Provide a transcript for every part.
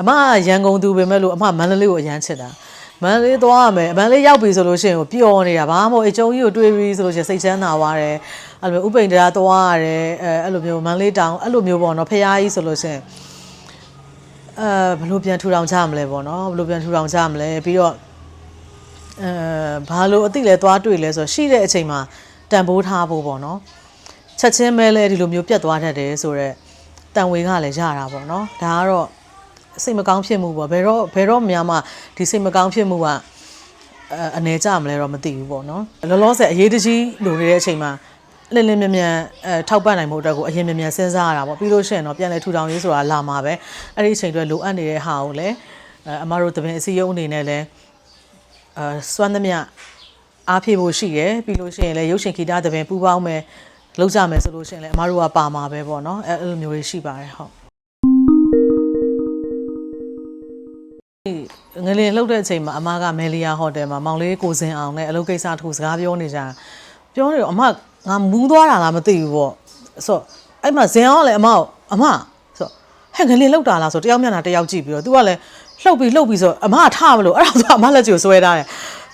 အမကရန်ကုန်သူပဲမဲ့လို့အမမန္တလေးကိုအရန်ချစ်တာမန္တလေးသွားရမယ်မန္တလေးရောက်ပြီဆိုလို့ရှိရင်ကိုပျော်နေတာဘာမှမဟုတ်အကျုံးကြီးကိုတွေးပြီးဆိုလို့ရှိရင်စိတ်ချမ်းသာသွားတယ်အဲ့လိုမျိုးဥပိန်တရားသွားရတယ်အဲအဲ့လိုမျိုးမန္တလေးတောင်အဲ့လိုမျိုးပေါ့နော်ဖះကြီးဆိုလို့ရှိရင်အဲဘယ်လိုပြန်ထူထောင်ကြမလဲပေါ့နော်ဘယ်လိုပြန်ထူထောင်ကြမလဲပြီးတော့အဲဘာလို့အတိလဲသွားတွေ့လဲဆိုတော့ရှိတဲ့အချိန်မှာတန်ဖိုးထားဖို့ပေါ့နော်ချက်ချင်းပဲလဲဒီလိုမျိုးပြတ်သွားတတ်တယ်ဆိုတော့တန်ဝေကလည်းရတာပေါ့နော်ဒါကတော့ စိတ်မကောင်းဖြစ်မှုပေါ့ဘယ်တော့ဘယ်တော့များမှဒီစိတ်မကောင်းဖြစ်မှုကအဲအနေကြမလဲတော့မသိဘူးပေါ့နော်လောလောဆယ်အရေးတကြီးလိုနေတဲ့အချိန်မှာလင်းလင်းမြန်မြန်အဲထောက်ပံ့နိုင်မှုအတွက်ကိုအရင်မြန်မြန်စဉ်းစားရတာပေါ့ပြီးလို့ရှိရင်တော့ပြန်လဲထူထောင်ရေးဆိုတာလာမှာပဲအဲ့ဒီအချိန်တွေလိုအပ်နေတဲ့ဟာကိုလည်းအဲအမတို့တပင်အစည်းအရုံးအနေနဲ့လည်းအဲစွမ်းသမျှအားဖြည့်ဖို့ရှိရယ်ပြီးလို့ရှိရင်လည်းရုပ်ရှင်ဂီတသဘင်ပူပေါင်းမယ်လောက်ကြမယ်ဆိုလို့ရှိရင်လည်းအမားတို့ကပါမှာပဲပေါ့နော်အဲအဲ့လိုမျိုးတွေရှိပါတယ်ဟုတ် ငလင်လှုပ်တဲ့အချိန်မှာအမကမယ်လီယာဟိုတယ်မှာမောင်လေးကိုစင်အောင်နဲ့အလုပ်ကိစ္စတစ်ခုစကားပြောနေကြတာပြောနေတော့အမငါမူးသွားတာလားမသိဘူးပေါ့ဆိုတော့အဲ့မှာဇင်အောင်ကလည်းအမကိုအမဆိုတော့ဟဲ့ငလင်လှုပ်တာလားဆိုတော့တယောက်မျက်နှာတယောက်ကြည့်ပြီးတော့ तू ကလည်းလှုပ်ပြီးလှုပ်ပြီးဆိုတော့အမကထမလို့အဲ့ဒါဆိုအမလက်ချကိုဆွဲထားတယ်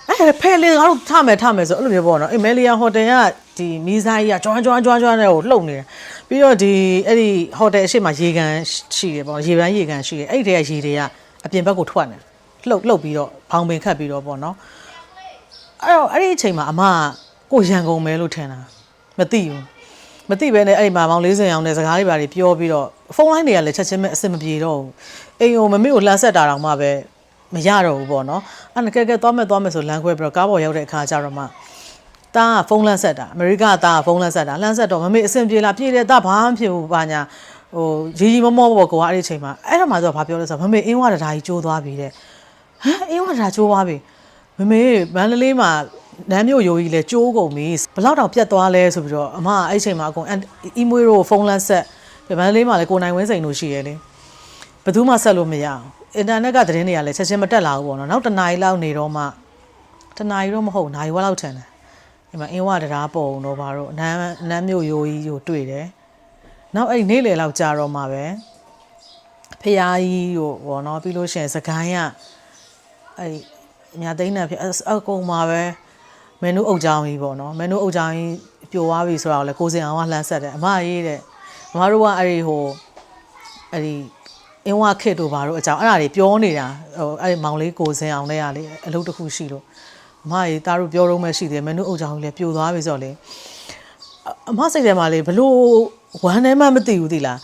အဲဖဲလေးငါတို့ထမယ်ထမယ်ဆိုအဲ့လိုမျိုးပေါ့နော်အေးမဲလီယာဟိုတယ်ကဒီမီဇိုင်းကြီးကကြွမ်းကြွမ်းကြွမ်းကြွမ်းနဲ့ကိုလှုပ်နေတယ်ပြီးတော့ဒီအဲ့ဒီဟိုတယ်အရှိမရေကန်ရှိတယ်ပေါ့ရေပန်းရေကန်ရှိတယ်အဲ့ဒီတည်းကရေတွေကအပြင်ဘက်ကိုထွက်နေ လှုပ်လှုပ်ပြီးတော့ဘောင်ပင်ခတ်ပြီးတော့ပေါ့နော်အဲ့တော့အဲ့ဒီအချိန်မှာအမကကိုရန်ကုန်မဲလို့ထင်တာမသိဘူးမသိပဲနဲ့အဲ့ဒီမှာမောင်40အောင်နဲ့စကားလေးပါတွေပြောပြီးတော့ဖုန်းလိုင်းတွေကလည်းချက်ချင်းပဲအဆင်မပြေတော့ဘူးအိမ်ကိုမမေကိုလှမ်းဆက်တာတောင်မှပဲမရတော့ဘူးပေါ့နော်အဲ့ဒါကဲကဲသွားမယ်သွားမယ်ဆိုလမ်းခွဲပြီးတော့ကားပေါ်ရောက်တဲ့အခါကျတော့မှတားကဖုန်းလမ်းဆက်တာအမေရိကတားကဖုန်းလမ်းဆက်တာလမ်းဆက်တော့မမေအဆင်ပြေလားပြေတယ်တားဘာမှမဖြစ်ဘူးဘာညာဟိုရီရီမောမောပေါ့ကိုကအဲ့ဒီအချိန်မှာအဲ့တော့မှဆိုတော့ဘာပြောလဲဆိုတော့မမေအင်းဝတဒါကြီးကျိုးသွားပြီတဲ့ ဟမ်အင်းဝတဒါကျိုးသွားပြီမမေမန္တလေးမှာနမ်းမြို့ရိုးကြီးလဲကျိုးကုန်ပြီဘယ်လောက်တောင်ပြတ်သွားလဲဆိုပြီးတော့အမကအဲ့ဒီအချိန်မှာအကုန်အီမွေးတို့ဖုန်းလမ်းဆက်မန္တလေးမှာလဲကိုနိုင်ဝင်းစိန်တို့ရှိရလေဘယ်သူမှဆက်လို့မရအောင်အင်တာနက်ကသတင်းတွေကလည်းချက်ချင်းမတက်လာဘူးပေါ့နော်နောက်တစ်နာရီလောက်နေတော့မှတစ်နာရီတော့မဟုတ်နာရီဝက်လောက်ထင်တယ်ဒီမှာအင်းဝတရားပုံတော့ဘာလို့နမ်းနမ်းမြို့ရိုးကြီးကိုတွေ့တယ်နောက်အဲ့ဒီနေ့လေလောက်ကြာတော့မှပဲဖះကြီးကိုပေါ့နော်ပြီးလို့ရှိရင်စကိုင်းက အဲ့ဒီမြသိန်းနဲ့ဖြစ်အကုန်မှာပဲမနူးအုပ်ချောင်းကြီးပေါ့နော်မနူးအုပ်ချောင်းကြီးပြိုသွားပြီဆိုတော့လေကိုစင်အောင်ကလှမ်းဆက်တယ်အမရေးတဲ့အမတို့ကအဲ့ဒီဟိုအဲ့ဒီအင်းဝခစ်တို့ဘာတို့အကြောင်းအဲ့ဒါတွေပြောနေတာဟိုအဲ့ဒီမောင်လေးကိုစင်အောင်တဲ့ကလေအလုပ်တစ်ခုရှိလို့အမကြီးတားတို့ပြောတော့မှရှိတယ်မနုအုပ်ချောင်းကြီးလည်းပြိုသွားပြီဆိုတော့လေအအမစိတ်ထဲမှာလေဘလို့ဝမ်းထဲမှမသိဘူးသီလား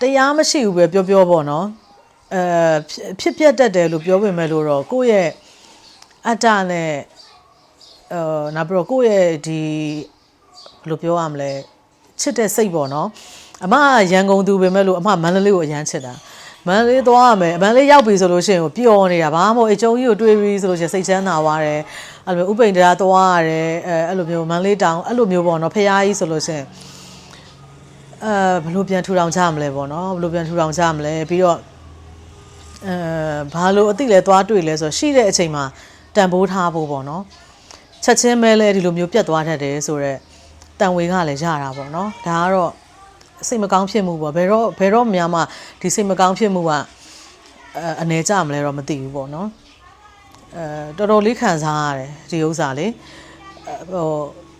တရားမရှိဘူးပဲပြောပြောပေါ့နော် အဲဖြစ်ဖြစ်ပြတ်တတ်တယ်လို့ပြောပေမဲ့လို့တော့ကိုယ့်ရဲ့အတ္တနဲ့အဲနောက်ပြီးတော့ကိုယ့်ရဲ့ဒီဘယ်လိုပြောရမလဲချစ်တဲ့စိတ်ပေါ့နော်အမကရန်ကုန်သူပဲမဲ့လို့အမမန္တလေးကိုအရန်ချစ်တာမန္တလေးသွားရမယ်မန္တလေးရောက်ပြီဆိုလို့ရှိရင်ကိုပျော်နေတာဘာမှမဟုတ်အကျုံးကြီးကိုတွေးပြီးဆိုလို့ရှိရင်စိတ်ချမ်းသာသွားတယ်အဲ့လိုမျိုးဥပိန်တရားသွားရတယ်အဲအဲ့လိုမျိုးမန္တလေးတောင်အဲ့လိုမျိုးပေါ့နော်ဖះကြီးဆိုလို့ရှိရင်အဲဘယ်လိုပြန်ထူထောင်ကြမလဲပေါ့နော်ဘယ်လိုပြန်ထူထောင်ကြမလဲပြီးတော့ အဲဘာလို့အတိလဲသွားတွေ့လဲဆိုတော့ရှိတဲ့အချိန်မှာတန်ဖိုးထားဖို့ပေါ့နော်ချက်ချင်းပဲလဲဒီလိုမျိုးပြတ်သွားတတ်တယ်ဆိုတော့တန်ဝေကလည်းရတာပေါ့နော်ဒါကတော့စိတ်မကောင်းဖြစ်မှုပေါ့ဘယ်တော့ဘယ်တော့မှမှဒီစိတ်မကောင်းဖြစ်မှုကအဲအနေကြမလဲတော့မသိဘူးပေါ့နော်အဲတော်တော်လေးခံစားရတယ်ဒီဥစ္စာလေအဲဟို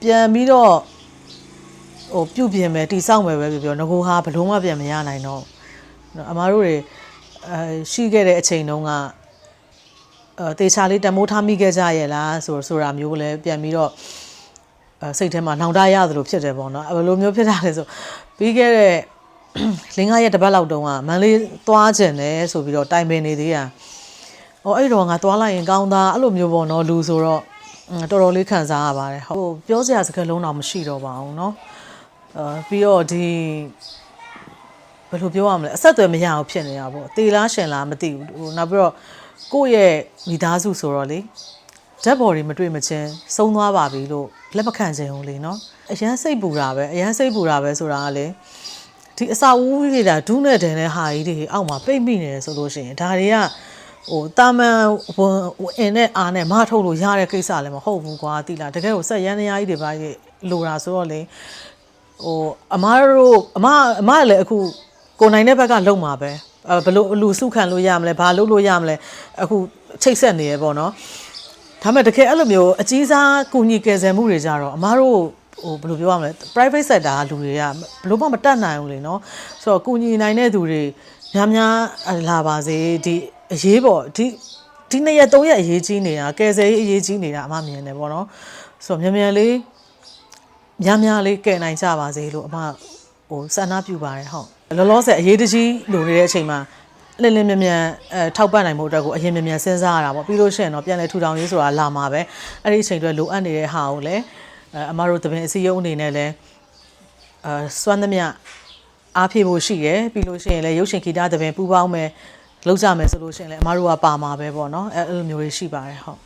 ပြန်ပြီးတော့ဟိုပြုတ်ပြင်မယ်တိဆောက်မယ်ပဲပြောပြောငကိုဟာဘလို့မှပြန်မရနိုင်တော့ဘူးနော်အမားတို့တွေ အဲရှိခဲ့တဲ့အချိန်တုန်းက အဲတေချာလေးတမိုးထားမိခဲ့ကြရဲ့လားဆိုဆိုတာမျိုးလည်းပြန်ပြီးတော့အဲစိတ်ထဲမှာနှောင်တရသလိုဖြစ်တယ်ပေါ့နော်အဲဘယ်လိုမျိုးဖြစ်တာလဲဆိုပြီးခဲ့တဲ့ လင်းကားရဲ့တစ်ပတ်လောက်တုန်းကမန်လေးသွားကျင်တယ်ဆိုပြီးတော့တိုင်ပင်နေသေးတာ။အော်အဲ့တော့ငါသွားလိုက်ရင်ကောင်းသားအဲ့လိုမျိုးပေါ့နော်လူဆိုတော့အင်းတော်တော်လေးခံစားရပါတယ်။ဟိုပြောစရာစကားလုံးတော့မရှိတော့ပါဘူးเนาะ။အာပြီးတော့ဒီ ဘယ်လိုပြောရမလဲအဆက်အသွယ်မရအောင်ဖြစ်နေတာပေါ့။တေလားရှင်လားမသိဘူး။ဟိုနောက်ပြီးတော့ကိုယ့်ရဲ့မိသားစုဆိုတော့လေဓာတ်ပေါ်တွေမတွေ့မချင်းဆုံးသွားပါပြီလို့လက်မခံချင်ဘူးလေနော်။အရန်စိတ်ပူတာပဲအရန်စိတ်ပူတာပဲဆိုတာကလေဒီအစာဦးတွေကဒုနဲ့တန်တဲ့ဟာကြီးတွေအောက်မှာပိတ်မိနေတယ်ဆိုလို့ရှိရင်ဒါတွေကဟိုတာမန်ဝင်အင်းနဲ့အားနဲ့မထုတ်လို့ရတဲ့ကိစ္စလည်းမဟုတ်ဘူးကွာတိလားတကယ်ကိုဆက်ရန်တရားကြီးတွေပါလိုတာဆိုတော့လေဟိုအမားတို့အမအမလည်းအခု ကိုနိုင်တဲ့ဘက်ကလုံမှာပဲအဲဘလို့အလူစုခံလို့ရမလဲဘာလုပ်လို့ရမလဲအခုချိတ်ဆက်နေရပေါ့နော်ဒါပေမဲ့တကယ်အဲ့လိုမျိုးအကြီးစားကုညီကယ်ဆယ်မှုတွေကြတော့အမားတို့ဟိုဘယ်လိုပြောရမလဲ private sector ကလူတွေကဘယ်လို့မှမတတ်နိုင်ဘူးလေနော်ဆိုတော့ကုညီနိုင်တဲ့သူတွေများများလာပါစေဒီအရေးပေါ့ဒီဒီနှစ်ရက်သုံးရက်အရေးကြီးနေတာကယ်ဆယ်ရေးအရေးကြီးနေတာအမမြင်တယ်ပေါ့နော်ဆိုတော့မြန်မြန်လေးများများလေးကဲနိုင်ကြပါစေလို့အမဟိုဆန္ဒပြုပါတယ်ဟုတ် လောလောဆယ်အရေးတကြီးလိုနေတဲ့အချိန်မှာလင်းလင်းမြန်မြန်အဲထောက်ပံ့နိုင်မှုအတွက်ကိုအရင်မြန်မြန်စဉ်းစားရတာပေါ့ပြီးလို့ရှိရင်တော့ပြန်လဲထူထောင်ရေးဆိုတာလာမှာပဲအဲ့ဒီအချိန်တွေလိုအပ်နေတဲ့ဟာကိုလည်းအဲအမတို့တပင်အစည်းအရုံးအနေနဲ့လည်းအဲစွမ်းသမျှအားဖြည့်ဖို့ရှိရယ်ပြီးလို့ရှိရင်လည်းရုပ်ရှင်ဂီတတပင်ပူပေါင်းမယ်လောက်ကြမယ်ဆိုလို့ရှိရင်လည်းအမတို့ကပါမှာပဲပေါ့နော်အဲအဲ့လိုမျိုးတွေရှိပါတယ်ဟုတ်